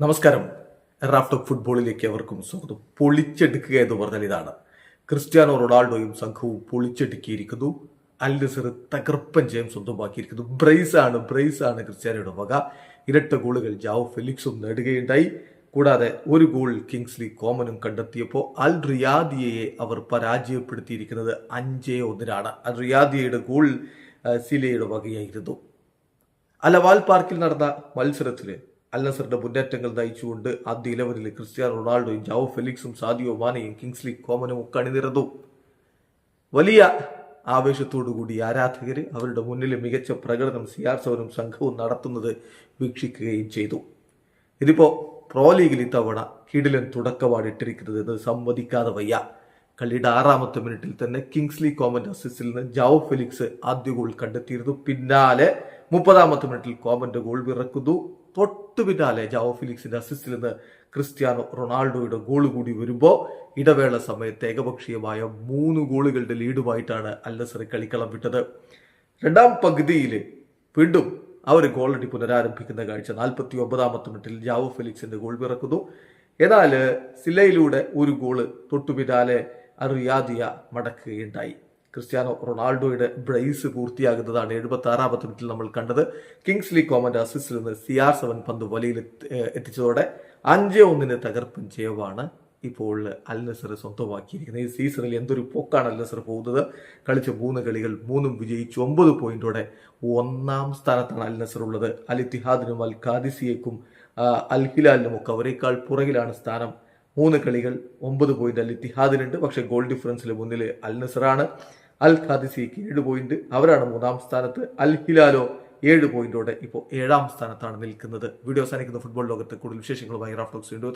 നമസ്കാരം. റാഫ്റ്റോക്ക് ഫുട്ബോളിലേക്ക് അവർക്കും സ്വാഗതം. പൊളിച്ചെടുക്കുക എന്ന് പറഞ്ഞാൽ ഇതാണ്. ക്രിസ്ത്യാനോ റൊണാൾഡോയും സംഘവും പൊളിച്ചെടുക്കിയിരിക്കുന്നു. അൽ തകർപ്പൻ ജയം സ്വന്തമാക്കിയിരിക്കുന്നു. ബ്രൈസ് ആണ് ബ്രൈസ് ആണ് ക്രിസ്ത്യാനോയുടെ വക. ഇരട്ട ഗോളുകൾ ജാവോ ഫെലിക്സും നേടുകയുണ്ടായി. കൂടാതെ ഒരു ഗോൾ കിങ്സ്ലി കോമനും കണ്ടെത്തിയപ്പോൾ അൽ റിയാദിയയെ അവർ പരാജയപ്പെടുത്തിയിരിക്കുന്നത് അഞ്ചേ ഒന്നിനാണ്. അൽ റിയാദിയയുടെ ഗോൾ സിലയുടെ വകയായിരുന്നു. അലവാൽ പാർക്കിൽ നടന്ന മത്സരത്തിൽ അൽ മുന്നേറ്റങ്ങൾ നയിച്ചുകൊണ്ട് ആദ്യ ഇലവനിൽ ക്രിസ്ത്യാനോ റൊണാൾഡോയും ജാവോ ഫെലിക്സും സാദിയോ മാനയും കിങ്സ്ലി കോമനും ഒക്കെ അണിനിരന്നു. വലിയ ആവേശത്തോടു കൂടി ആരാധകർ അവരുടെ മുന്നിൽ മികച്ച പ്രകടനം സിയാർ സവനും സംഘവും നടത്തുന്നത് വീക്ഷിക്കുകയും ചെയ്തു. ഇതിപ്പോ പ്രോ ലീഗിൽ ഇത്തവണ കിടിലൻ തുടക്കമാണ് ഇട്ടിരിക്കുന്നത് എന്ന് സമ്മതിക്കാതെ വയ്യ. കളിയുടെ ആറാമത്തെ മിനിറ്റിൽ തന്നെ കിങ്സ്ലി കോമന്റ് അസിസ്റ്റിൽ നിന്ന് ജാവോ ഫെലിക്സ് ആദ്യ ഗോൾ കണ്ടെത്തിയിരുന്നു. പിന്നാലെ മുപ്പതാമത്തെ മിനിറ്റിൽ കോമന്റ് ഗോൾ വിറക്കുന്നു. തൊട്ടു പിന്നാലെ ജാവോ ഫിലിക്സിന്റെ അസിസ്റ്റിൽ നിന്ന് ക്രിസ്ത്യാനോ റൊണാൾഡോയുടെ ഗോൾ കൂടി വരുമ്പോൾ ഇടവേള സമയത്ത് ഏകപക്ഷീയമായ മൂന്ന് ഗോളുകളുടെ ലീഡുമായിട്ടാണ് അല്ലസറി കളിക്കളം വിട്ടത്. രണ്ടാം പകുതിയിൽ വീണ്ടും അവർ ഗോളടി പുനരാരംഭിക്കുന്ന കാഴ്ച. നാൽപ്പത്തി ഒമ്പതാമത്തെ മിനിറ്റിൽ ജാവോ ഫെലിക്സിന്റെ ഗോൾ പിറക്കുന്നു എന്നാൽ സിലയിലൂടെ ഒരു ഗോൾ തൊട്ടുപിന്നാലെ അറിയാതിയ മടക്കുകയുണ്ടായി. ക്രിസ്ത്യാനോ റൊണാൾഡോയുടെ ബ്രേസ് പൂർത്തിയാകുന്നതാണ് എഴുപത്തി ആറാമത്തെ മിനിറ്റിൽ നമ്മൾ കണ്ടത്. കിങ്സ് ലീഗ് കോമന്റ് അസിസ്റ്റിൽ നിന്ന് സി ആർ സെവൻ പന്ത് വലയിൽ എത്തിച്ചതോടെ അഞ്ച് ഒന്നിന് തകർപ്പൻ ജയവാണ് ഇപ്പോൾ അൽ നസർ സ്വന്തമാക്കിയിരിക്കുന്നത്. ഈ സീസണിൽ എന്തൊരു പോക്കാണ് അൽ നസർ പോകുന്നത്? കളിച്ച മൂന്ന് കളികൾ മൂന്നും വിജയിച്ച്. ഒമ്പത് പോയിന്റോടെ ഒന്നാം സ്ഥാനത്താണ് അൽ നസർ ഉള്ളത്. അൽ ഇത്തിഹാദിനും അൽ ഖാദിസിയക്കും അൽ ഹിലാലിനും ഒക്കെ അവരെക്കാൾ പുറകിലാണ് സ്ഥാനം മൂന്ന് കളികൾ ഒമ്പത് പോയിന്റ് അൽ ഇത്തിഹാദിനുണ്ട്. പക്ഷേ ഗോൾ ഡിഫറൻസിൽ മുന്നിൽ അൽ നസറാണ് അൽ ഖാദിസിക്ക് ഏഴ് പോയിന്റ് അവരാണ് മൂന്നാം സ്ഥാനത്ത്. അൽ ഹിലാലോ ഏഴ് പോയിന്റോടെ ഇപ്പോൾ ഏഴാം സ്ഥാനത്താണ് നിൽക്കുന്നത്. വീഡിയോ അവസാനിക്കുന്ന. ഫുട്ബോൾ ലോകത്ത് കൂടുതൽ വിശേഷങ്ങളുമായി റാഫ്റ്റോക്സ് വീണ്ടും